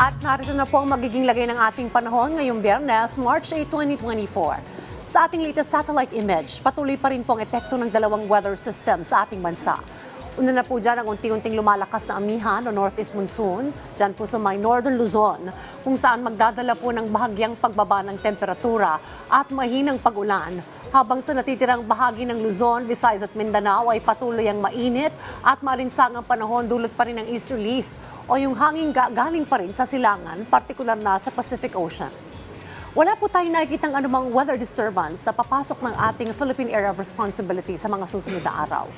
At narito na po ang magiging lagay ng ating panahon ngayong Biyernes, March 8, 2024. Sa ating latest satellite image, patuloy pa rin po ang epekto ng dalawang weather system sa ating bansa. Una na po dyan ang unti-unting lumalakas na amihan o northeast monsoon, dyan po sa may northern Luzon, kung saan magdadala po ng bahagyang pagbaba ng temperatura at mahinang pag-ulan. Habang sa natitirang bahagi ng Luzon, Visayas at Mindanao ay patuloy ang mainit at malinsangang panahon dulot pa rin ng easterlies o yung hangin ga- galing pa rin sa silangan, partikular na sa Pacific Ocean. Wala po tayong nakikitang anumang weather disturbance na papasok ng ating Philippine Area of Responsibility sa mga susunod na araw.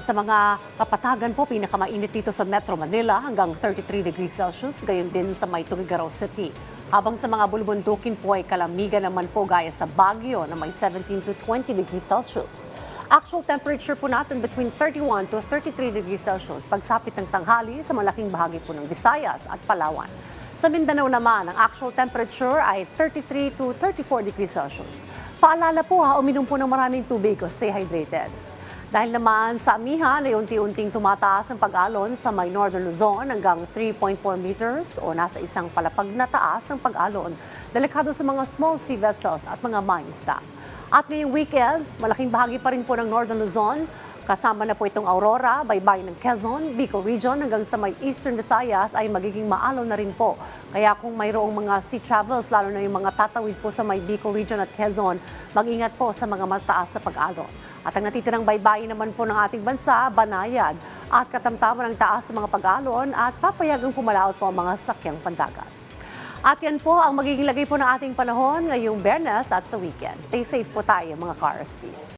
Sa mga kapatagan po, pinakamainit dito sa Metro Manila hanggang 33 degrees Celsius, gayon din sa may City. Habang sa mga bulubundukin po ay kalamigan naman po gaya sa Baguio na may 17 to 20 degrees Celsius. Actual temperature po natin between 31 to 33 degrees Celsius pagsapit ng tanghali sa malaking bahagi po ng Visayas at Palawan. Sa Mindanao naman, ang actual temperature ay 33 to 34 degrees Celsius. Paalala po ha, uminom po ng maraming tubig o stay hydrated. Dahil naman sa amihan ay unti-unting tumataas ang pag-alon sa may Northern Luzon hanggang 3.4 meters o nasa isang palapag na taas ng pag-alon, delikado sa mga small sea vessels at mga mangisda. At ngayong weekend, malaking bahagi pa rin po ng Northern Luzon, kasama na po itong Aurora, baybay ng Quezon, Bicol Region hanggang sa may Eastern Visayas ay magiging maalaw na rin po. Kaya kung mayroong mga sea travels, lalo na yung mga tatawid po sa may Bicol Region at Quezon, mag-ingat po sa mga mataas sa pag-alon. At ang natitirang baybayin naman po ng ating bansa, banayad at katamtaman ng taas sa mga pag-alon at papayagang pumalaot po ang mga sakyang pandagat. At yan po ang magiging lagay po ng ating panahon ngayong Bernas at sa weekend. Stay safe po tayo mga ka-RSP.